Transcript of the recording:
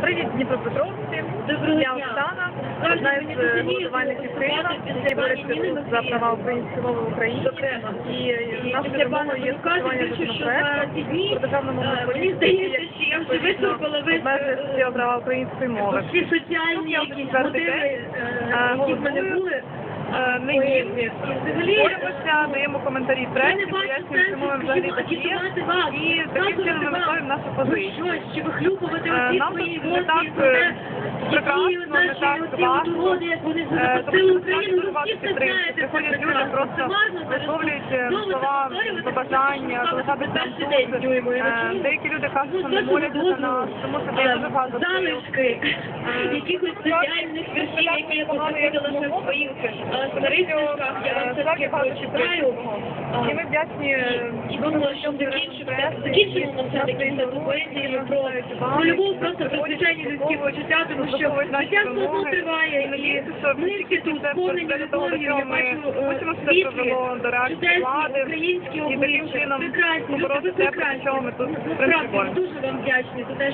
Привіт, Дніпропетровці. Я. Оксана, одна із е, приємно Києва, які борються за права української мови в Україні. І І нашою після є скасування законопроекту про е, політику, який, обмежує е, всі права української мови. Всі соціальні якісь мотиви, е, е, які в мене були. Ми Ой, їм і даємо коментарі Я преси, не бачу пояснюємо, чому ми взагалі такі є. І таким чином ми нашу позицію. Е, нам тут не так, прекрасно, не так важко. Е, що Україну, ну всі це знаєте, Приходять люди, просто Це висловлюють е, це слова побажання, залишатися там тут. Е. Деякі люди кажуть, що Ну, не моляться за нас, тому що є дуже багато залишки якихось соціальних віршів, які я познаходила ще в своїх е, старих книжках, я вам це таки прочитаю. І ми вдячні е, І думаю, що закінчимо, закінчимо все-таки це поезіями про любов просто про звичайні людські почуття, тому що все одно триває, і ми всі тут сповнені любов'ю, я бачу світлі, чудесні українські обличчя, прекрасні, люди, ви прекрасні. чого тут, в принципі, Справді, боремося. дуже вам вдячні за те,